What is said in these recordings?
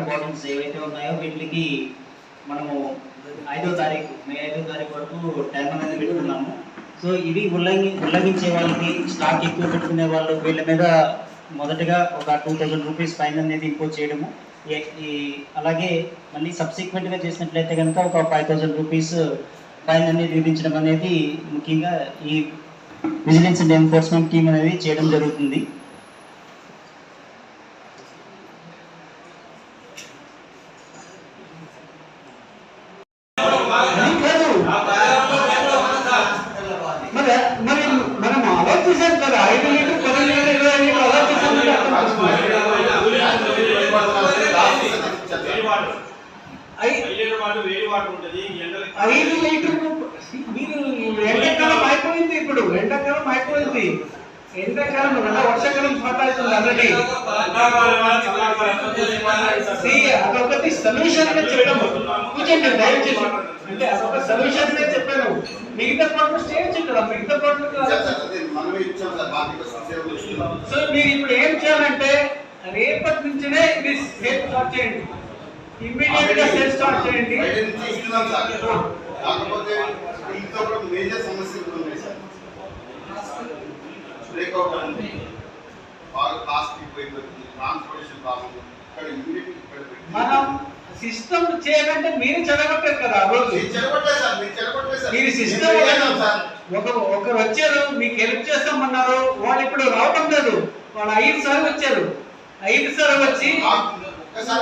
Water bottles ఏవైతే ఉన్నాయో వీటికి మనము ఐదో తారీఖు మే ఐదో తారీఖు వరకు టైం అనేది పెట్టుకున్నాము. సో ఇవి ఉల్లంఘి ఉల్లంఘించే వాళ్ళకి స్టాక్ ఎక్కువ పెట్టుకునే వాళ్ళు వీళ్ళ మీద మొదటగా ఒక టూ థౌజండ్ రూపీస్ ఫైన్ అనేది ఇంపోజ్ చేయడము. ఈ అలాగే మళ్ళీ సబ్సిక్వెంట్గా చేసినట్లయితే కనుక ఒక ఫైవ్ థౌజండ్ రూపీస్ ఫైన్ అనేది విధించడం అనేది ముఖ్యంగా ఈ విజిలెన్స్ అండ్ ఎన్ఫోర్స్మెంట్ టీమ్ అనేది చేయడం జరుగుతుంది అది కాదు. మరి మరి మనం ఆలోచించాం కదా ఐదు లీటర్ పది లీటర్ ఇరవై లీటర్ ఆలోచించాం కదా అర్థం చేసుకోవాలి. ఐ- ఐదు లీటర్ మీరు ఎండాకాలం అయిపోయింది ఇప్పుడు ఎండాకాలం అయిపోయింది ఎండాకాలం అంటే వర్షాకాలం స్టార్ట్ అవుతుంది ఆల్రెడీ See, అదొకటి సొల్యూషన్గా చెప్పాము కూర్చోండి దయచేసి అంటే అదొక సొల్యూషన్గా చెప్పాను. మిగతా పాటలు స్టేజ్ ఇక్కడ మిగతా సో మీరు ఇప్పుడు ఏం చేయాలంటే రేపటి నుంచినే ఇది సేల్ స్టార్ట్ చేయండి. ఇమ్మీడియట్గా సేల్ స్టార్ట్ చేయండి. కాకపోతే ఇంట్లో కూడా మేజర్ సమస్యలు కూడా ఉన్నాయి సార్. బ్రేక్అవుట్ ఉంది. బాగా కాస్ట్ ఎక్కువైపోతుంది ట్రాన్స్పోర్టేషన్ ప్రాబ్లం ఇక్కడ ఇక్కడ మనం సిస్టమ్ చేయాలంటే మీరు చదవట్లేదు కదా ఆ రోజు. మీరు సిస్టమ్ చేయగలం సార్. ఒక ఒకరు వచ్చారు మీకు హెల్ప్ చేస్తామన్నారు వాళ్ళు ఇప్పుడు రావటం లేదు. వాళ్ళు ఐదు సార్లు వచ్చారు. ఐదు సార్లు వచ్చి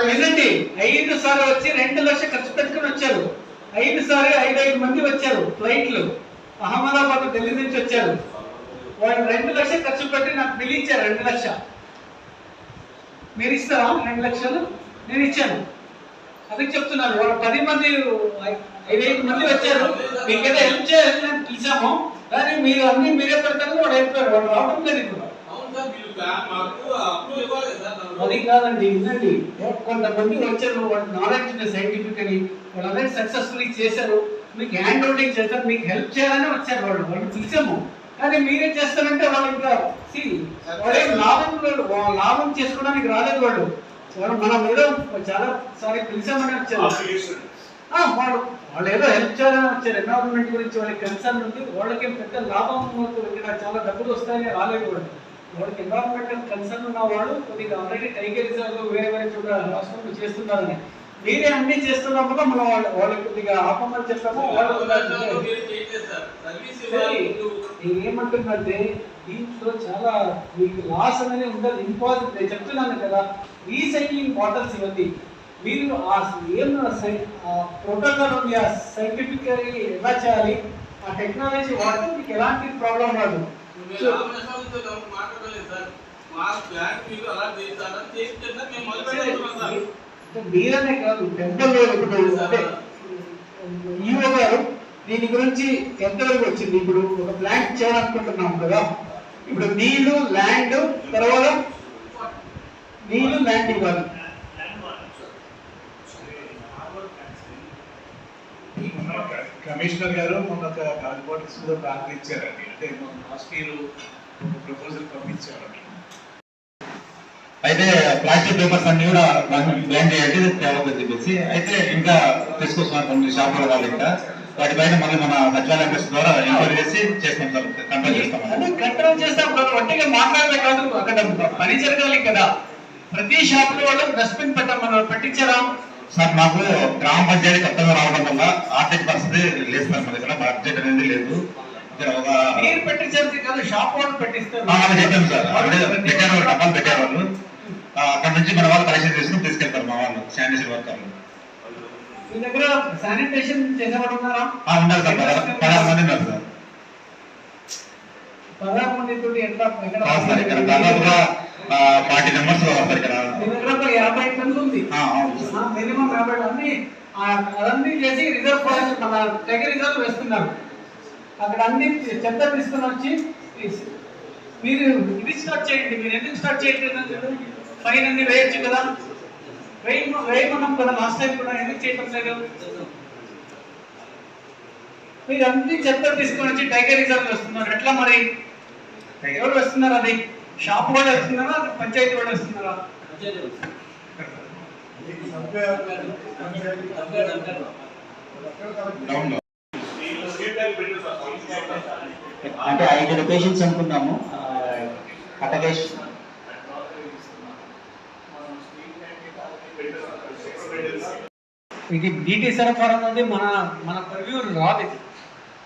వినండి ఐదు సార్లు వచ్చి రెండు లక్షలు ఖర్చు పెట్టుకుని వచ్చారు. ఐదు సార్లు ఐదు ఐదు మంది వచ్చారు ఫ్లైట్లు. అహ్మదాబాద్ ఢిల్లీ నుంచి వచ్చారు. వాళ్ళు రెండు లక్షలు ఖర్చు పెట్టి నాకు బిల్ ఇచ్చారు రెండు లక్ష. మీరు ఇస్తారా రెండు లక్షలు? నేను ఇచ్చాను. అది చెప్తున్నాను వాళ్ళు పది మంది ఐ- ఐదైదు మంది వచ్చారు. మీకు ఏదో హెల్ప్ చేయాలని పిలిచాము. కానీ మీరు అన్ని మీరే పెడతారు వాడు అయిపోయారు వాళ్ళు రావడం లేదు ఇప్పుడు. అది కాదండి వినండి. కొంతమంది వచ్చారు వాళ్ళు నాలెడ్జ్ సైంటిఫిక్ అని. వాళ్ళందరూ సక్సెస్ఫుల్లీ చేశారు. మీకు హ్యాండ్ హోల్డింగ్ చేస్తారు మీకు హెల్ప్ చేయాలని వచ్చారు వాళ్ళు వాళ్ళు పిలిచాము. కానీ మీరే చేస్తారంటే వాళ్ళు ఇంకా వాళ్ళేం లాభం లాభం చేసుకోవడానికి రాలేదు వాళ్ళు వాళ్ళు మన మీద చాలా సారి పిలిచామని వచ్చారు. వాళ్ళు వాళ్ళు ఏదో హెల్ప్ చేయాలని వచ్చారు. ఎన్విరాన్మెంట్ గురించి వాళ్ళకి కన్సర్న్ ఉంది వాళ్ళకి పెద్ద లాభం ఇక్కడ చాలా డబ్బులు వస్తాయని రాలేదు వాళ్ళు. వాళ్ళకి ఎన్విరాన్మెంటల్ కన్సర్న్ ఉన్న వాళ్ళు కొద్దిగా ఆల్రెడీ టైగర్ రిజర్వ్ వేరే వేరే చోట రాష్ట్రంలో చేస్తున్నారని. మీరే అన్ని చేస్తున్నప్పుడు మనం వాళ్ళు వాళ్ళకి కొద్దిగా ఆపమని చెప్పాము. వాళ్ళు కూడా సరే, నేను ఏమంటున్నంటే దీంట్లో చాలా మీకు లాస్ అనేది ఉండదు ఇంపాసిబుల్ నేను చెప్తున్నాను కదా రీసైక్లింగ్ బాటిల్స్ ఇవన్నీ మీరు ఆ ఏం ప్రోటోకాల్ ఉంది ఆ సైంటిఫిక్ ఎలా చేయాలి ఆ టెక్నాలజీ వాడితే మీకు ఎలాంటి ప్రాబ్లం రాదు. మీరనే కాదు అంటే ఈవో గారు దీని గురించి ఎంతవరకు వచ్చింది? ఇప్పుడు ఒక ప్లాంట్ చేయాలనుకుంటున్నాం కదా. ఇప్పుడు నీళ్ళు ల్యాండ్ తర్వాత నీళ్ళు ల్యాండ్ ఇవ్వాలి కమిషనర్ గారు మొన్న ఒక కార్పొరేట్స్ కూడా ప్లాన్ ఇచ్చారండి అంటే లాస్ట్ ఇయర్ ప్రపోజల్ పంపించారండి. అయితే ప్లాస్టిక్ పేపర్స్ అన్ని కూడా బ్లాండ్ చేయండి తేవద్దని చెప్పేసి అయితే ఇంకా తీసుకొస్తున్నారు కొన్ని షాపుల వాళ్ళు ఇంకా వాటిపైన మళ్ళీ మన సచివాలయం బస్ ద్వారా ఎంక్వైరీ చేసి చేస్తాం సార్ కంట్రోల్ చేస్తాం. అంటే కంట్రోల్ చేస్తాం కదా ఒట్టిగా మాట్లాడలే కాదు అక్కడ పని జరగాలి కదా. ప్రతి షాప్లో వాళ్ళు డస్ట్బిన్ పెట్టమన్నారు పెట్టించారా? సార్ మాకు గ్రామ పంచాయతీ కొత్తగా రావడం వల్ల ఆర్థిక పరిస్థితి లేదు సార్ మన దగ్గర బడ్జెట్ అనేది లేదు. మీరు పెట్టించారు కాదు షాప్ వాళ్ళు పెట్టిస్తారు. చెప్పాము సార్. పెట్టారు వాళ్ళు డబ్బాలు పెట్టారు వాళ్ళు. అక్కడ నుంచి మన వాళ్ళు కలెక్షన్ చేసుకుని తీసుకెళ్తారు మా వాళ్ళు శానిటైజర్ వర్కర్లు. మీ దగ్గర శానిటేషన్ చేసేవాడు ఉన్నారా ఉన్నారు సార్ పదహారు మంది ఉన్నారు సార్. పదహారు మంది తోటి ఎట్లా దాదాపుగా ఫార్టీ మెంబర్స్ దగ్గర యాభై మంది. మినిమం యాభై మంది ఆ, అదన్నీ చేసి రిజర్వ్ ఫారెస్ట్ మన దగ్గర రిజర్వ్ వేస్తున్నారు. అక్కడ అన్ని చెత్త తీసుకుని వచ్చి మీరు ఇది స్టార్ట్ చేయండి మీరు ఎందుకు స్టార్ట్ చేయట్లేదు ఫైన్ అన్ని వేయచ్చు కదా. వేయ వేయమన్నాం కదా లాస్ట్ టైం కూడా ఎందుకు చేయటం లేదు? మీరు అన్ని చెత్త తీసుకొని వచ్చి టైగర్ రిజర్వ్ వేస్తున్నారు. ఎట్లా మరి? ఎవరు వేస్తున్నారు అది? షాప్ వాళ్ళు వేస్తున్నారా? పంచాయతీ వాళ్ళు వేస్తున్నారా? అంటే ఐదు లొకేషన్స్ అనుకున్నాము. కటకేష్. ఇది నీటి సరఫరా అనేది మన మన పరివ్యూ రాదు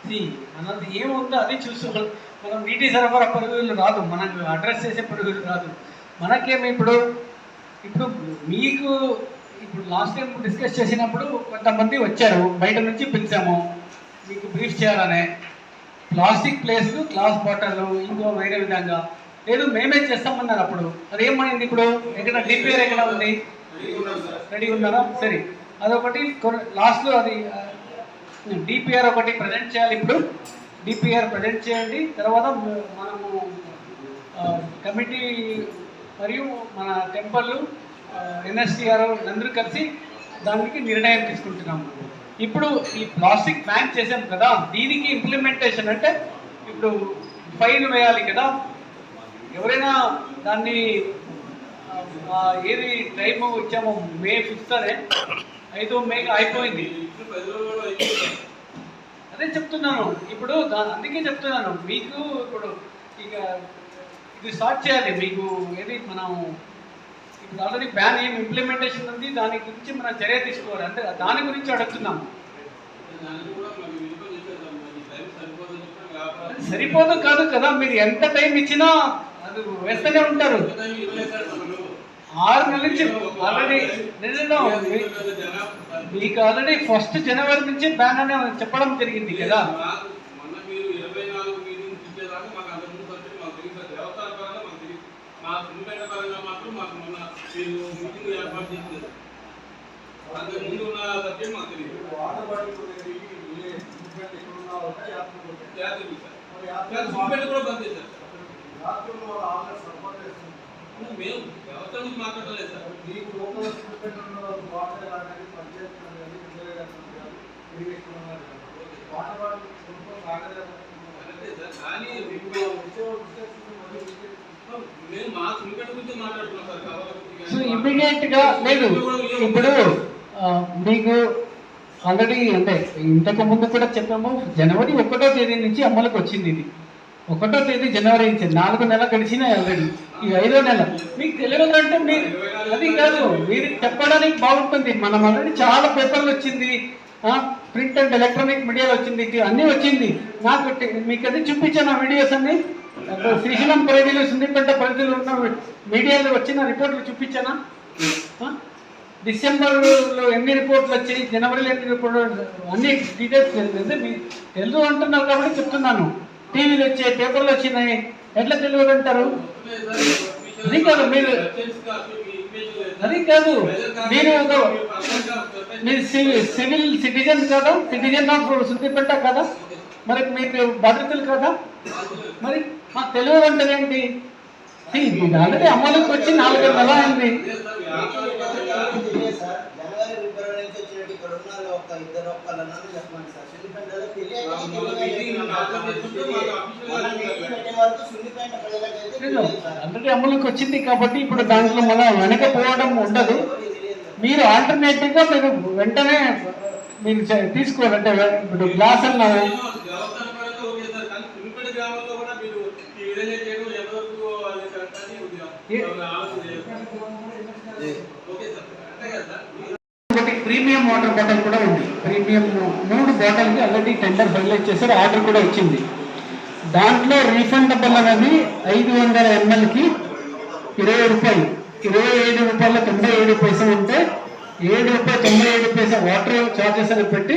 ఇది మనది ఏముందో అది చూసుకోవాలి. మనం నీటి సరఫరా పరుగులు రాదు. మనకు అడ్రస్ చేసే పరుగులు రాదు. మనకేమి ఇప్పుడు ఇప్పుడు మీకు ఇప్పుడు లాస్ట్ టైం డిస్కస్ చేసినప్పుడు కొంతమంది వచ్చారు. బయట నుంచి పిలిచాము. మీకు బ్రీఫ్ చేయాలనే. ప్లాస్టిక్ ప్లేస్లు గ్లాస్ బాటిల్ ఇంకో వేరే విధంగా. లేదు మేమే చేస్తామన్నారు అప్పుడు. అది ఏమైంది ఇప్పుడు? ఎక్కడ రిపేర్ ఎక్కడ ఉంది? రెడీ ఉన్నారా? సరే. అదొకటి. లాస్ట్లో అది డిపిఆర్ ఒకటి ప్రజెంట్ చేయాలి ఇప్పుడు. డిపిఆర్ ప్రజెంట్ చేయండి. తర్వాత మనము కమిటీ మరియు మన టెంపుల్ ఎన్ఎస్టీఆర్ అందరూ కలిసి దానికి నిర్ణయం తీసుకుంటున్నాము. ఇప్పుడు ఈ ప్లాస్టిక్ బ్యాన్ చేసాం కదా దీనికి ఇంప్లిమెంటేషన్ అంటే ఇప్పుడు ఫైన్ వేయాలి కదా. ఎవరైనా దాన్ని ఏది టైం ఇచ్చామో మే ఫిఫ్త్ అనే ఐదో మే అయిపోయింది. అదే చెప్తున్నాను. ఇప్పుడు దా- అందుకే చెప్తున్నాను. మీకు ఇప్పుడు ఇక ఇది స్టార్ట్ చేయాలి. మీకు ఏది మనం ఇప్పుడు ఆల్రెడీ బ్యాన్ ఏం ఇంప్లిమెంటేషన్ ఉంది దాని గురించి మనం చర్య తీసుకోవాలి. అంటే దాని గురించి అడుగుతున్నాము అది సరిపోదు కాదు కదా. మీరు ఎంత టైం ఇచ్చినా అది వేస్తూనే ఉంటారు. ఆరు నెలల నుంచి ఆల్రెడీ మీకు ఆల్రెడీ ఫస్ట్ జనవరి నుంచి బ్యాన్ అనే చెప్పడం జరిగింది కదా. మీరు ఇరవై నాలుగు మాత్రం మాకు మీరు మీటింగ్ ఏర్పాటు చేస్తారు కూడా బంద్ చేశారు సార్ మేము దేవతల గురించి మాట్లాడలేదు సార్. కరెక్టే సార్ కానీ మేము మా సున్నిపేట గురించి మాట్లాడుతున్నాం సార్ కవల గురించి సో ఇమీడియట్గా లేదు. ఇప్పుడు మీకు ఆల్రెడీ అంటే ఇంతకు ముందు కూడా చెప్పాము జనవరి ఒకటో తేదీ నుంచి అమలుకి వచ్చింది ఇది. ఒకటో తేదీ జనవరి నుంచి నాలుగు నెలలు గడిచినాయి ఆల్రెడీ ఈ ఐదో నెల. మీకు తెలియదు అంటే మీరు అది కాదు. మీరు చెప్పడానికి బాగుంటుంది. మనం ఆల్రెడీ చాలా పేపర్లు వచ్చింది. ప్రింట్ అండ్ ఎలక్ట్రానిక్ మీడియాలో వచ్చింది. అన్నీ వచ్చింది. నాకు మీకు అది చూపించాను ఆ వీడియోస్ అన్ని. శ్రీశైలం పరిధిలో సుందిపేట పరిధిలో ఉన్న మీడియాలో వచ్చిన రిపోర్ట్లు చూపించానా? డిసెంబర్లో ఎన్ని రిపోర్ట్లు వచ్చాయి? జనవరిలో ఎన్ని రిపోర్ట్లు అన్ని డీటెయిల్స్ తెలియదు. మీ తెలుగు అంటున్నారు కాబట్టి చెప్తున్నాను. టీవీలు వచ్చాయి పేపర్లు వచ్చినాయి. ఎట్లా తెలియదు అంటారు అది కాదు మీరు అది కాదు మీరు ఒక మీరు సివిల్ సివిల్ సిటిజన్ కదా? సిటిజన్ ఆఫ్ సుద్దిపేట కదా? మరి మీకు బాధ్యతలు కదా? మరి మాకు తెలియదు అంటే ఏంటి ఆల్రెడీ అమలుకి వచ్చి నాలుగు నెలలు అయింది సున్నిపేట ప్రజలకైతే తెలియదు సార్. ఆల్రెడీ అమలుకి వచ్చింది కాబట్టి ఇప్పుడు దాంట్లో మనం వెనకపోవడం ఉండదు ఎవరికి తెలియదు. మీరు ఆల్టర్నేటివ్గా మీరు వెంటనే మీరు తీసుకోవాలంటే ఇప్పుడు గ్లాస్ అన్నారు దేవస్థాన పరంగా ఓకే సార్ కానీ సున్నిపేట గ్రామంలో కూడా మీరు ఈ విధంగా చేయడం ఎంతవరకు అది కరెక్ట్ అని కొద్దిగా ఏ- ఆలోచన చేయాలి. ఓకే సార్ అంతే కదా సార్ ఒకటి ప్రీమియం వాటర్ బాటిల్ కూడా ఉంది. ప్రీమియం మూడు బాటిల్కి ఆల్రెడీ టెండర్ ఫైనలైజ్ చేశారు ఆర్డర్ కూడా వచ్చింది. దాంట్లో రీఫండబుల్ అనేది ఐదు వందల ఎంఎల్కి ఇరవై రూపాయలు. ఇరవై ఏడు రూపాయల తొంభై ఏడు పైసలు ఉంటే ఏడు రూపాయలు తొంభై ఏడు పైసలు వాటర్ ఛార్జెస్ అని పెట్టి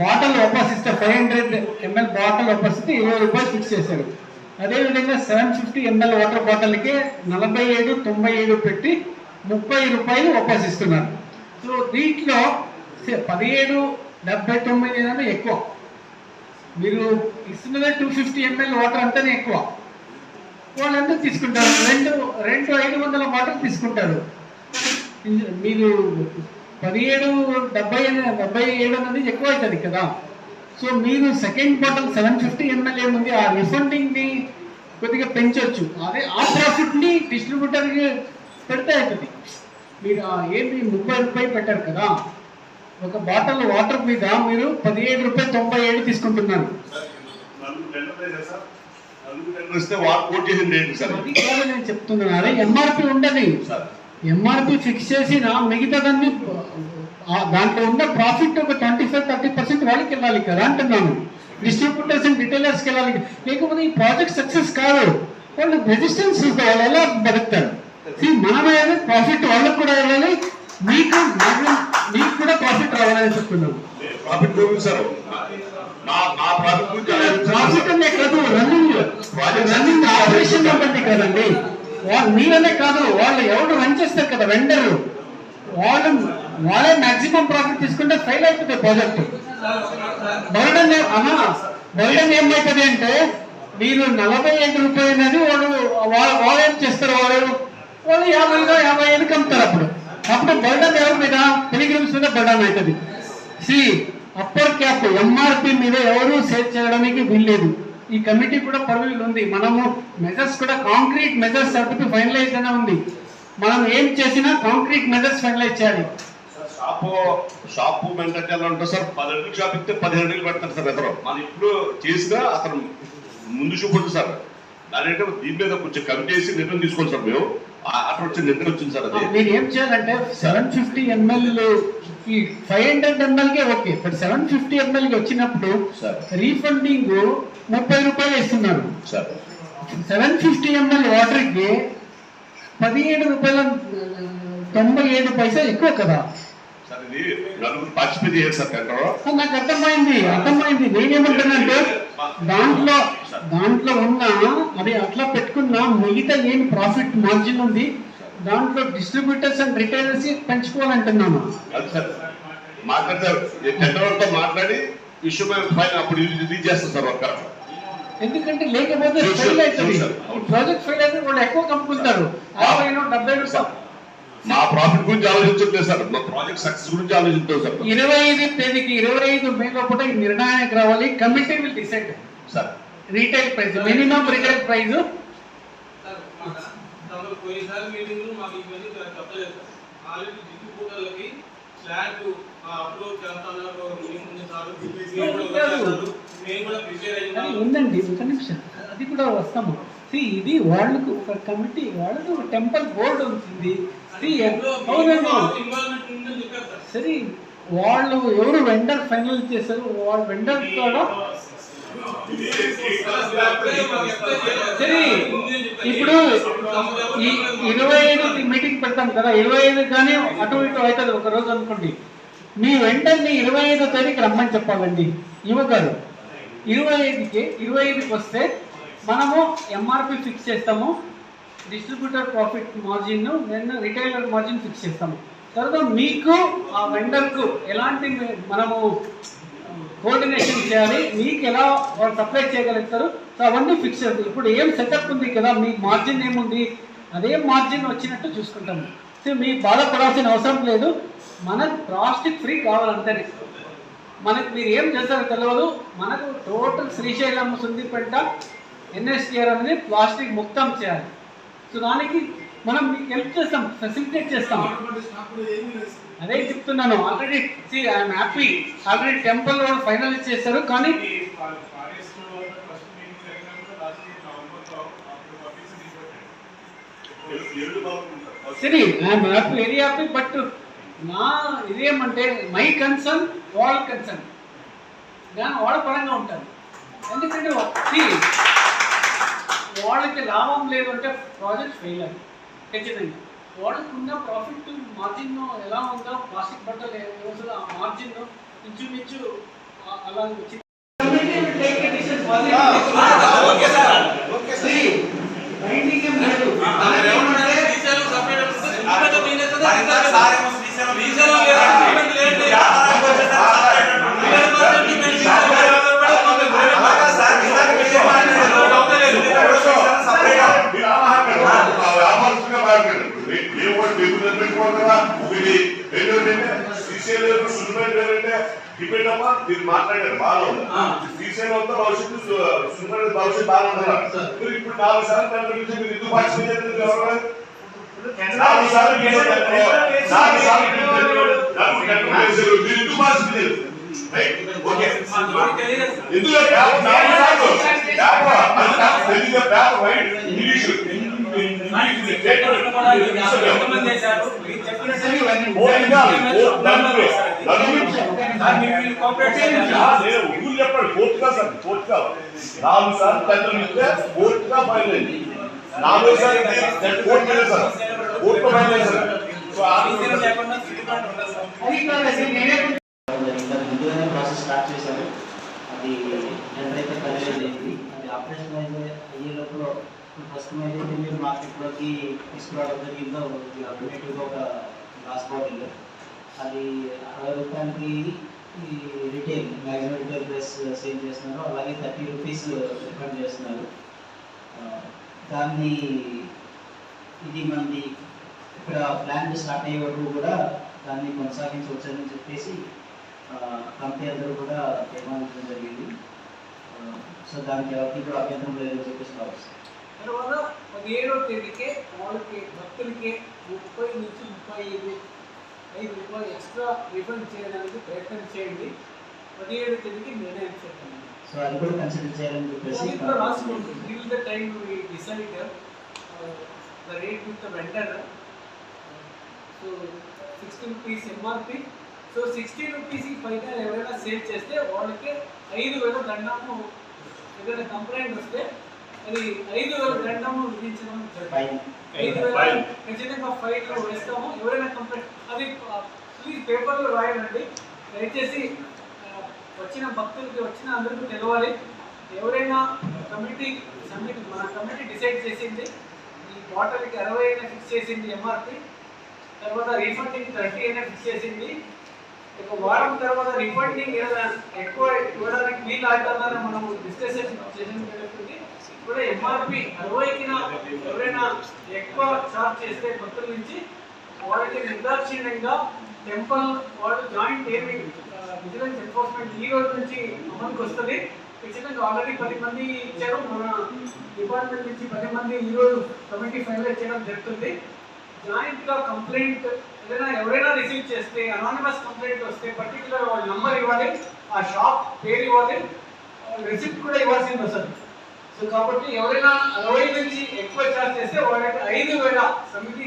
బాటిల్ వాపస్ ఇస్తే ఫైవ్ హండ్రెడ్ ఎంఎల్ బాటిల్ వాపస్ ఇస్తే ఇరవై రూపాయలు ఫిక్స్ చేశారు. అదేవిధంగా సెవెన్ ఫిఫ్టీ ఎంఎల్ వాటర్ బాటిల్కి నలభై ఏడు తొంభై ఏడు పెట్టి ముప్పై రూపాయలు వాపస్ ఇస్తున్నారు. సో దీంట్లో చూస్తే పదిహేడు డెబ్బై తొమ్మిది అనేది ఎక్కువ. మీరు ఇస్తున్నదే టూ ఫిఫ్టీ ఎంఎల్ వాటర్ అంతనే ఎక్కువ. వాళ్ళు ఎంత తీసుకుంటారు? రెండు రెండు ఐదు వందల వాటర్ తీసుకుంటారు. మీరు పదిహేడు డెబ్బై డెబ్బై ఏడు అనేది ఎక్కువ అవుతుంది కదా. సో మీరు second bottle seven fifty ML ఏముంది? ఆ రిఫండింగ్ని కొద్దిగా పెంచవచ్చు అదే ఆ ప్రాఫిట్ని డిస్ట్రిబ్యూటర్కి పెడితే అవుతుంది మీరు ఆ ముప్పై రూపాయలు పెట్టారు కదా. ఒక బాటిల్ వాటర్ మీద మీరు పదిహేడు రూపాయలు తొంభై ఏడు తీసుకుంటున్నారు. నేను చెప్తున్నాను అదే ఎంఆర్పి ఉండదు ఎంఆర్పి ఫిక్స్ చేసిన మిగతాదన్నీ దాంట్లో ఉన్న ప్రాఫిట్ ఒక ట్వంటీ ఫైవ్ థర్టీ పర్సెంట్ వాళ్ళకి వెళ్ళాలి కదా అంటున్నాను. డిస్ట్రిబ్యూటర్స్ అండ్ రిటైలర్స్కి వెళ్ళాలి. లేకపోతే ఈ ప్రాజెక్ట్ సక్సెస్ కాదు. వాళ్ళు రెజిస్టెన్స్ వాళ్ళు ఎలా బతుకుతారు? See, మనమే ప్రాఫిట్ వాళ్ళకి కూడా వెళ్ళాలి. మీకు మీకు కూడా ప్రాఫిట్ రావాలని చెప్తున్నాను. ప్రాఫిట్ నా నా ప్రాఫిట్ గురించి ప్రాఫిట్. అనే కాదు రన్నింగ్ రన్నింగ్ ఆపరేషన్ ఇవ్వండి కదండి. వాళ్ళు మీరనే కాదు వాళ్ళు ఎవరు రన్ చేస్తారు కదా వెండర్ వాళ్ళు వాళ్ళే మాక్సిమం ప్రాఫిట్ తీసుకుంటే ఫెయిల్ అయిపోతుంది ప్రాజెక్ట్ బర్డన్ అన్నా బర్డన్ ఏమవుతుంది అంటే మీరు నలభై ఐదు రూపాయలు అని వాళ్ళు వాళ్ళు ఏం చేస్తారు వాళ్ళు? వాళ్ళు యాభైగా యాభై ఐదుకి అమ్ముతారు అప్పుడు. అప్పుడు బర్డన్ ఎవరి మీద? పిలిగ్రిమ్స్ మీద బర్డన్ అవుతుంది సి అప్పర్ క్యాప్ ఎంఆర్పి మీద ఎవరు సేల్ చేయడానికి వీల్లేదు. ఈ కమిటీ కూడా పర్మిల్ ఉంది. మనము మెజర్స్ కూడా కాంక్రీట్ మెజర్స్ సర్టిఫి ఫైనలైజ్ అనే ఉంది. మనం ఏం చేసినా కాంక్రీట్ మెజర్స్ ఫైనలైజ్ చేయాలి. షాపు షాపు మెంటాలిటీ ఎలా ఉంటుంది సార్ పది అడుగులు షాప్ ఇస్తే పదిహేను అడుగులు పెడతారు సార్ ఇద్దరు. మనం ఇప్పుడు చేసినా అతను ముందు చూపండి సార్. దానింటే దీని మీద కొంచెం కమిటీ చేసి నిర్ణయం తీసుకోండి సార్ మేము. అక్కడ వచ్చే నిర్ణయం వచ్చింది సార్ అది. మీరు ఏం చేయాలంటే seven fifty ML five hundred MLK okay but seven fifty ఎంఎల్కి వచ్చినప్పుడు సార్. రీఫండింగ్ ముప్పై రూపాయలు ఇస్తున్నారు సార్. సెవెన్ ఫిఫ్టీ ఎంఎల్ వాటర్కి పదిహేడు రూపాయల తొంభై ఏడు పైసా ఎక్కువ కదా. సార్ ఇది నలుగురు పార్టిసిపేట్ నాకు అర్థమైంది అర్థమైంది. నేనేమంటానంటే దాంట్లో దాంట్లో ఉన్న అది అట్లా పెట్టుకున్న మిగతా ఏం ప్రాఫిట్ మార్జిన్ ఉంది? దాంట్లో డిస్ట్రిబ్యూటర్స్ అండ్ రిటైలర్స్ పెంచుకోవాలంటున్నాను. మాట్లాడతారు. మాట్లాడి ఇష్యూ అప్పుడు రిలీజ్ చేస్తాం సార్ వర్క్ ఎందుకంటే లేకపోతే ఫెయిల్ అవుతుంది. ప్రాజెక్ట్ ఫెయిల్ అయితే వాళ్ళు ఎక్కువ కమ్ముకుంటారు. యాభై డెబ్బై రూపాయలు మా ప్రాఫిట్ గురించి ఆలోచించట్లేదు సార్. మా ప్రాజెక్ట్ సక్సెస్ గురించి ఆలోచించాం సార్. ఇరవై ఐదు తేదీకి ఇరవై ఐదు మే లోపల నిర్ణయానికి రావాలి. Committee will decide sir retail price minimum retail price పోయినసారి మీటింగ్ మాకు ఇవన్నీ చెప్పలేదు. ఆల్రెడీ డిస్ట్రిబ్యూటర్లకి ఫ్లాట్ మేము కూడా ప్రిపేర్ ఉందండి ఒక నిమిషం. అది కూడా వస్తాము. See, ఇది వాళ్ళకు ఒక కమిటీ వాళ్ళకు ఒక టెంపుల్ బోర్డు ఉంటుంది. సరే. వాళ్ళు ఎవరు వెండర్ ఫైనల్ చేశారు వాళ్ళ వెండర్ కూడా సరే ఇప్పుడు ఈ ఇరవై ఐదు మీటింగ్ పెడతాం కదా ఇరవై ఐదు కానీ అటు ఇటు అవుతుంది ఒక రోజు అనుకోండి. మీ వెంటనే ఇరవై ఐదో తారీఖు రమ్మని చెప్పాలండి. యువగారు ఇరవై ఐదుకి ఇరవై ఐదుకి వస్తే మనము ఎంఆర్పి ఫిక్స్ చేస్తాము. డిస్ట్రిబ్యూటర్ ప్రాఫిట్ మార్జిన్ నేను రిటైలర్ మార్జిన్ ఫిక్స్ చేస్తాము. తర్వాత మీకు ఆ వెండర్కు ఎలాంటి మనము కోఆర్డినేషన్ చేయాలి. మీకు ఎలా వాళ్ళు సప్లై చేయగలుగుతారు. సో అవన్నీ ఫిక్స్ అవుతాయి ఇప్పుడు ఏం సెటప్ ఉంది కదా మీ మార్జిన్ ఏముంది? అదే మార్జిన్ వచ్చినట్టు చూసుకుంటాము. సో మీ బాధపడాల్సిన అవసరం లేదు. మన ప్లాస్టిక్ ఫ్రీ కావాలంతేనే మనకు మీరు ఏం చేస్తారో తెలియదు మనకు టోటల్ శ్రీశైలం సుందిపేట ఎన్ఎస్టీఆర్ అనేది ప్లాస్టిక్ ముక్తం చేయాలి. సో దానికి మనం మీకు హెల్ప్ చేస్తాం ఫెసిలిటేట్ చేస్తాం. అదే చెప్తున్నాను. Already see I'm happy already temple వాళ్ళు ఫైనల్ చేశారు కానీ సరే I'm happy very happy but నా ఇదేమంటే మై కన్సర్న్ వాళ్ళ కన్సర్న్ దాని వాళ్ళ పరంగా ఉంటాను. ఎందుకంటే వాళ్ళకి లాభం లేదు అంటే ప్రాజెక్ట్ ఫెయిల్ అయ్యి ఖచ్చితంగా. ఉన్న ప్రాఫిట్ మార్జిన్ ఎలా ఉందో ప్లాస్టిక్ బట్టలు రోజులు ఆ మార్జిన్ ఇంచుమించు అలా వచ్చింది binding ఏం లేదు. మీరు మాట్లాడారు బాగా ఉంది శ్రీశైలం అంతా భవిష్యత్తు సున్నిపేట భవిష్యత్తు బాగా ఉంది కదా. మీరు ఇప్పుడు నాలుగు సార్లు దాంట్లో నుంచి మీరు ఎందుకు పార్టిసిపేట్ ఎవరు? నాలుగు సార్లు నాలుగు సార్లు మీరు ఎందుకు? రైట్? ఓకే. ఎందుకు పేపర్ నాలుగు సార్లు? పేపర్ అది నాకు తెలియదు. Paper right? English. English paper. Own కాదు. ఓన్ నలుగురు. నలుగురు. ఆ, నేను ఊరు చెప్పండి కోర్టుగా సార్ కోర్టుగా నాలుగు సార్లు టెండర్ ఇస్తే కోర్టుగా ఫైల్ అయింది నాలుగో సార్ కోర్టు వెళ్ళారు సార్ కోర్టు ఫైల్ అయింది సార్ సో ఆ అది కాదు నేనే ఇంతకు ముందుగానే ప్రాసెస్ స్టార్ట్ చేశారు అది ఎంతైతే కన్వీన్ అయింది అది ఆపరేషన్ అయితే అయ్యే లోపల ప్రస్తుతం ఏదైతే మీరు మార్కెట్లోకి తీసుకురావడం జరిగిందో ఇది అల్టర్నేటివ్గా ఒక గ్లాస్ బాటిల్ అది అరవై రూపాయలకి ఈ retail maximum retail price sale చేస్తున్నారు. అలాగే థర్టీ రూపీస్ రిఫండ్ చేస్తున్నారు. దాన్ని ఇది మనది ఇక్కడ ప్లాన్ స్టార్ట్ అయ్యే వరకు కూడా దాన్ని కొనసాగించవచ్చని చెప్పేసి కంపెనీ అందరూ కూడా తీర్మానించడం జరిగింది. సో దానికి ఎవరికి కూడా అభ్యంతరం లేదని చెప్పేసి భావిస్తాను తర్వాత పదిహేడవ తేదీకే వాళ్ళకి భక్తులకి ముప్పై నుంచి ముప్పై ఐదు ఐదు రూపాయలు ఎక్స్ట్రా రిఫండ్ చేయడానికి ప్రయత్నం చేయండి. పదిహేడు తేదీకి నిర్ణయం చేద్దాం. సో అది కూడా కన్సిడర్ చేయాలని చెప్పేసి అది కూడా రాసుకోండి. Till the we decide the rate with the vendor so sixty rupees MRP so sixty rupees పైన ఎవరైనా సేల్ చేస్తే వాళ్ళకి ఐదు వేల దండము. ఏదైనా కంప్లైంట్ వస్తే అది ఐదు వేల దండము విధించడం. ఖచ్చితంగా ఫైన్ వేస్తాము. ఎవరైనా కంప్లైంట్ అది ప్లీజ్ పేపర్లో రాయాలండి దయచేసి వచ్చిన భక్తులకి వచ్చిన అందరికీ తెలవాలి. ఎవరైనా కమిటీ సమితి మన కమిటీ డిసైడ్ చేసింది. ఈ బాటిల్కి అరవై అయినా ఫిక్స్ చేసింది ఎంఆర్పి తర్వాత రీఫండింగ్ థర్టీ అయినా ఫిక్స్ చేసింది. ఒక వారం తర్వాత రీఫండింగ్ ఏదైనా ఎక్కువ ఇవ్వడానికి వీలు అవుతుందని మనం డిస్కషన్ చేసిన జరుగుతుంది కూడా ఎంఆర్పి అరవైకి ఎవరైనా ఎక్కువ చార్జ్ చేస్తే భక్తుల నుంచి వాళ్ళకి నిర్దాక్షిణ్యంగా టెంపుల్ వాళ్ళు జాయింట్ ఏమి విజిలెన్స్ ఎన్ఫోర్స్మెంట్ ఈ రోజు నుంచి అమలుకి వస్తుంది. ఖచ్చితంగా ఆల్రెడీ పది మంది ఇచ్చారు. మన డిపార్ట్మెంట్ నుంచి పది మంది ఈరోజు కమిటీ ఫైనలైజ్ చేయడం జరుగుతుంది. జాయింట్గా కంప్లైంట్ ఏదైనా ఎవరైనా రిసీవ్ చేస్తే అనానిమస్ కంప్లైంట్ వస్తే పర్టికులర్ వాళ్ళ నెంబర్ ఇవ్వాలి ఆ షాప్ పేరు ఇవ్వాలి రిసిప్ట్ కూడా ఇవ్వాల్సింది వస్తుంది సో కాబట్టి ఎవరైనా అరవై నుంచి ఎక్కువ చార్జ్ చేస్తే వాళ్ళకి ఐదు వేల సమితి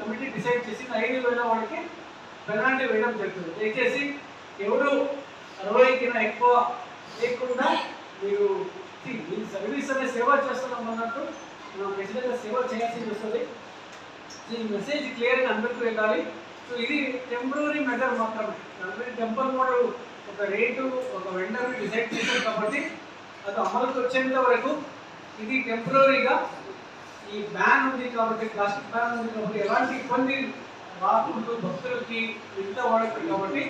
కమిటీ డిసైడ్ చేసి ఐదు వేల వాళ్ళకి పెనాల్టీ వేయడం జరుగుతుంది. దయచేసి ఎవరు అరవై కింద ఎక్కువ లేకుండా మీరు మీ మీరు సర్వీస్ అనే సేవ చేస్తున్నాం అన్నట్టు మనం ఖచ్చితంగా సేవ చేయాల్సి వస్తుంది. ఈ మెసేజ్ క్లియర్గా అందరికీ వెళ్ళాలి. సో ఇది టెంపరీ మెథడ్ మాత్రమే. ఆల్రెడీ టెంపర్ మోడల్ ఒక రేటు ఒక వెండర్ డిసైడ్ చేశారు కాబట్టి అది అమలుకి వచ్చేంత వరకు ఇది టెంపరీగా ఈ బ్యాన్ ఉంది కాబట్టి ప్లాస్టిక్ బ్యాన్ ఉంది కాబట్టి ఎలాంటి ఇబ్బంది రాకుండా భక్తులకి ఇంత వాడతారు కాబట్టి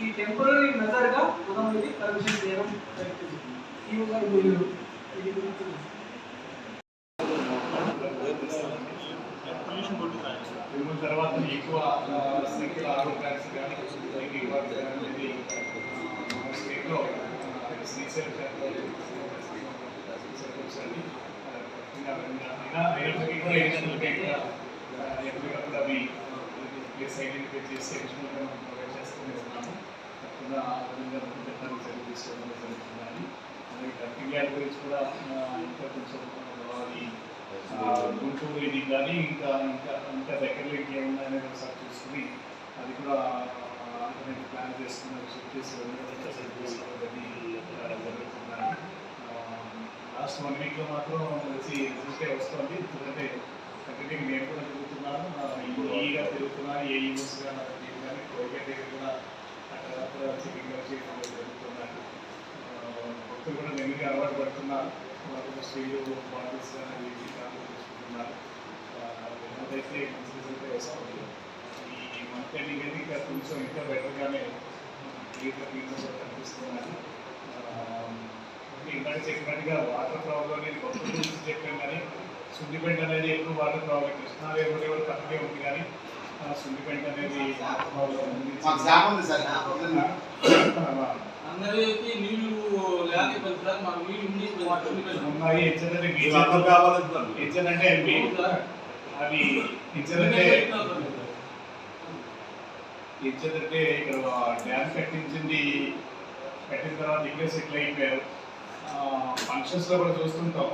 ఈ టెంపరీ మెథడ్గా మనం ఇది పర్మిషన్ చేయడం జరుగుతుంది. ఈ మీరు ఇది తర్వాత ఎక్కువ సంఖ్యలో ఆరోగ్యాలు కానీ స్టేట్లో శ్రీశైలం అయినప్పటికీ కూడా ఎడిషనల్గా ఇంకా ఎప్పటికప్పుడు అవి ప్లేస్ ఐడెంటిఫై చేసి మనం ప్రొవైడ్ చేస్తూనే ఉన్నాము తప్పకుండా ఆ విధంగా పెట్టడానికి చర్య తీసుకోవడం జరుగుతుందని అలాగే గురించి కూడా ఇంకా కొంచెం అది గుంటూరు ఇది కానీ ఇంకా ఇంకా ఇంకా దగ్గరలో ఇంకేమున్నా అనేది ఒకసారి చూసుకుని అది కూడా ప్లాన్ చేసుకుని చెక్ చేసి జరుగుతున్నాయి లాస్ట్ వన్ వీక్లో మాత్రం వచ్చి చూస్తే వస్తుంది. ఎందుకంటే కంటిన్యూ నేను కూడా తిరుగుతున్నాను ఈగా తిరుగుతున్నాను ఏ యూనివర్స్గా నాకు కానీ కోవిడ్ దగ్గర కూడా అక్కడ చెకింగ్ చేయడం జరుగుతున్నాను భక్తులు కూడా నెమ్మదిగా అలవాటు పడుతున్నారు. వాళ్ళు స్టీల్ బాటిల్స్ కానీ తీసుకుంటున్నారు అయితే మంచి రిజల్ట్ వస్తుంది. ఈ మంత్ ఎండింగ్ అయితే ఇంకా కొంచెం ఇంకా బెటర్గానే క్లియర్గా క్లీన్ కనిపిస్తున్నాను ఇందాక చెప్పినట్టుగా వాటర్ ప్రాబ్లం అనేది కొత్త గురించి చెప్పాం కానీ సుండిపెంట్ అనేది ఎప్పుడు వాటర్ ప్రాబ్లం కృష్ణాదేవి ఎవరు పక్కనే ఉంది కానీ ఆ సుండిపెంట్ అనేది అందరికి నీళ్ళు. ఉన్నాయి ఎంపీ? అవి ఇచ్చేదంటే ఇక్కడ డ్యామ్ కట్టించింది కట్టిన తర్వాత ఇక్కడే సెటిల్ అయిపోయారు. ఫంక్షన్స్లో కూడా చూస్తుంటాం.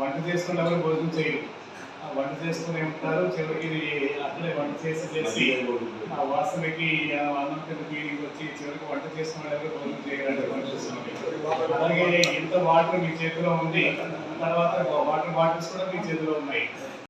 వంట చేసుకుని ఎవరు భోజనం చేయరు. వంట చేసుకుని ఉంటారు. చివరికి అక్కడే వంట చేసి చేసి ఆ వాసనకి అన్నం తిన్న ఫీలింగ్ వచ్చి చివరికి వంట చేసుకునే ఎవరు భోజనం చేయడానికి పనిచేస్తుంది అలాగే ఇంత వాటర్ మీ చేతిలో ఉంది. తర్వాత వాటర్ బాటిల్స్ కూడా మీ చేతిలో ఉన్నాయి.